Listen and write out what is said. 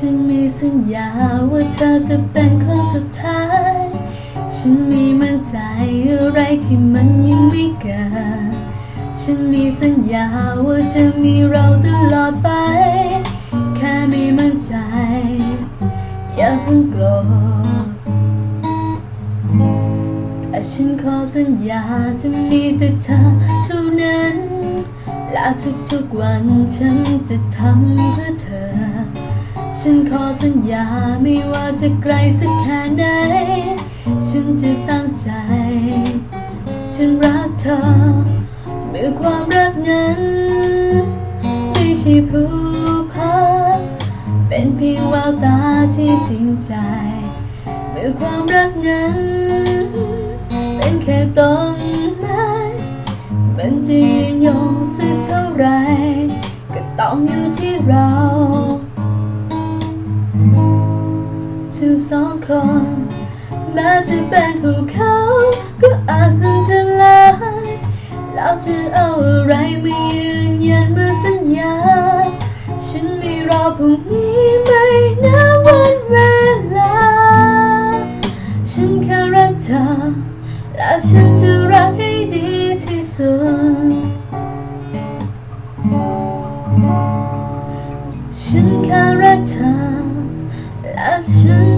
ฉันมีสัญญาว่าเธอจะเป็นคนสุดท้าย ฉันมีมั่นใจอะไรที่มันยังไม่เกิด ฉันมีสัญญาว่าจะมีเราตลอดไป แค่ไม่มั่นใจ อย่าเพิ่งโกรธ แต่ฉันขอสัญญาจะมีแต่เธอเท่านั้น และทุกๆวันฉันจะทำเพื่อเธอ ฉันขอสัญญาไม่ว่าจะไกลสักแค่ไหน ฉันจะตั้งใจ ฉันรักเธอเมื่อความรักนั้นไม่ใช่ผู้พาเป็นเพียงแววตาที่จริงใจเมื่อความรักนั้น เป็นแค่ต้นไม้มันจะยืนยงสักเท่าไร ก็ต้องอยู่ที่เรา คนแม้จะเป็นภูเขา ก็อาจพังทลายแล้วจะเอาอะไรมายืนยันเมื่อสัญญา ฉันไม่รอพรุ่งนี้ไม่นับวันเวลา ฉันแค่รักเธอ และฉันจะรักให้ดีที่สุด ฉันแค่รักเธอ และฉัน